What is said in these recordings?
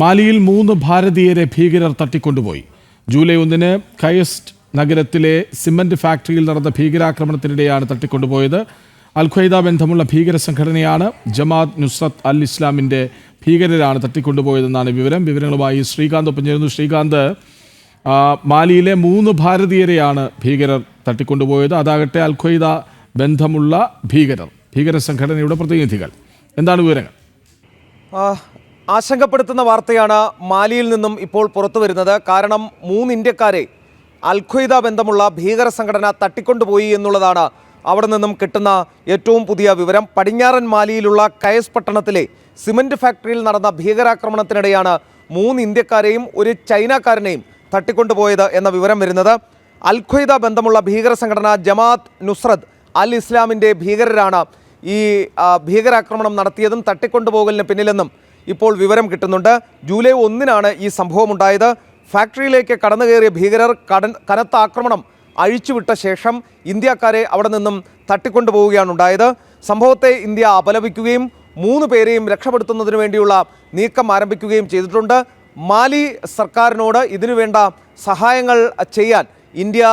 മാലിയിൽ മൂന്ന് ഭാരതീയരെ ഭീകരർ തട്ടിക്കൊണ്ടുപോയി. ജൂലൈ ഒന്നിന് കയസ്റ്റ് നഗരത്തിലെ സിമന്റ് ഫാക്ടറിയിൽ നടന്ന ഭീകരാക്രമണത്തിനിടെയാണ് തട്ടിക്കൊണ്ടുപോയത്. അൽഖ്വയ്ദ ബന്ധമുള്ള ഭീകര സംഘടനയാണ് ജമാഅത്ത് നുസ്രത്ത് അൽ ഇസ്ലാമിന്റെ ഭീകരരാണ് തട്ടിക്കൊണ്ടുപോയതെന്നാണ് വിവരം. വിവരങ്ങളുമായി ശ്രീകാന്ത് ഒപ്പം ചേരുന്നു ശ്രീകാന്ത് മാലിയിലെ മൂന്ന് ഭാരതീയരെയാണ് ഭീകരർ തട്ടിക്കൊണ്ടുപോയത്. അതാകട്ടെ അൽഖ്വയ്ദ ബന്ധമുള്ള ഭീകരർ ഭീകര സംഘടനയുടെ പ്രതിനിധികൾ. എന്താണ് വിവരങ്ങൾ? ആശങ്കപ്പെടുത്തുന്ന വാർത്തയാണ് മാലിയിൽ നിന്നും ഇപ്പോൾ പുറത്തു വരുന്നത്. കാരണം മൂന്ന് ഇന്ത്യക്കാരെ അൽഖ്വയ്ദ ബന്ധമുള്ള ഭീകര സംഘടന തട്ടിക്കൊണ്ടുപോയി എന്നുള്ളതാണ് അവിടെ നിന്നും കിട്ടുന്ന ഏറ്റവും പുതിയ വിവരം. പടിഞ്ഞാറൻ മാലിയിലുള്ള കയസ് പട്ടണത്തിലെ സിമന്റ് ഫാക്ടറിയിൽ നടന്ന ഭീകരാക്രമണത്തിനിടെയാണ് മൂന്ന് ഇന്ത്യക്കാരെയും ഒരു ചൈനക്കാരനെയും തട്ടിക്കൊണ്ടുപോയത് എന്ന വിവരം വരുന്നത്. അൽഖ്വയ്ദ ബന്ധമുള്ള ഭീകര സംഘടന ജമാഅത്ത് നുസ്രത് അൽ ഇസ്ലാമിന്റെ ഭീകരരാണ് ഈ ഭീകരാക്രമണം നടത്തിയതും തട്ടിക്കൊണ്ടുപോകലിന് പിന്നിലെന്നും ഇപ്പോൾ വിവരം കിട്ടുന്നുണ്ട്. ജൂലൈ ഒന്നിനാണ് ഈ സംഭവം ഉണ്ടായത് ഫാക്ടറിയിലേക്ക് കടന്നു കയറിയ ഭീകരർ കടൻ കനത്ത ആക്രമണം അഴിച്ചുവിട്ട ശേഷം ഇന്ത്യക്കാരെ അവിടെ നിന്നും തട്ടിക്കൊണ്ടുപോവുകയാണ് ഉണ്ടായത്. സംഭവത്തെ ഇന്ത്യ അപലപിക്കുകയും മൂന്ന് പേരെയും രക്ഷപ്പെടുത്തുന്നതിന് വേണ്ടിയുള്ള നീക്കം ആരംഭിക്കുകയും ചെയ്തിട്ടുണ്ട്. മാലി സർക്കാരിനോട് ഇതിനുവേണ്ട സഹായങ്ങൾ ചെയ്യാൻ ഇന്ത്യ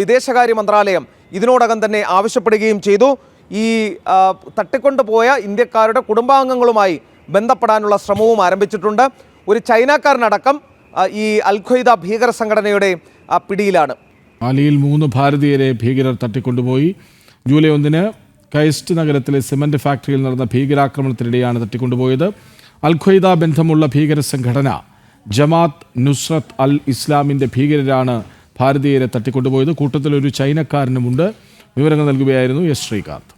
വിദേശകാര്യ മന്ത്രാലയം ഇതിനോടകം തന്നെ ആവശ്യപ്പെടുകയും ചെയ്തു. ഈ തട്ടിക്കൊണ്ടുപോയ ഇന്ത്യക്കാരുടെ കുടുംബാംഗങ്ങളുമായി ബന്ധപ്പെടാനുള്ള ശ്രമവും ആരംഭിച്ചിട്ടുണ്ട്. ഒരു ചൈനക്കാരനടക്കം ഈ അൽഖ്വയ്ദ ഭീകര സംഘടനയുടെ പിടിയിലാണ്. മാലിയിൽ മൂന്ന് ഭാരതീയരെ ഭീകരർ തട്ടിക്കൊണ്ടുപോയി. ജൂലൈ ഒന്നിന് കൈസ്റ്റ് നഗരത്തിലെ സിമന്റ് ഫാക്ടറിയിൽ നടന്ന ഭീകരാക്രമണത്തിനിടെയാണ് തട്ടിക്കൊണ്ടുപോയത്. അൽഖ്വയ്ദ ബന്ധമുള്ള ഭീകര സംഘടന ജമാത്ത് നുസ്രത്ത് അൽ ഇസ്ലാമിന്റെ ഭീകരരാണ് ഭാരതീയരെ തട്ടിക്കൊണ്ടുപോയത്. കൂട്ടത്തിൽ ഒരു ചൈനക്കാരനുമുണ്ട്. വിവരങ്ങൾ നൽകുകയായിരുന്നു എസ് ശ്രീകാന്ത്.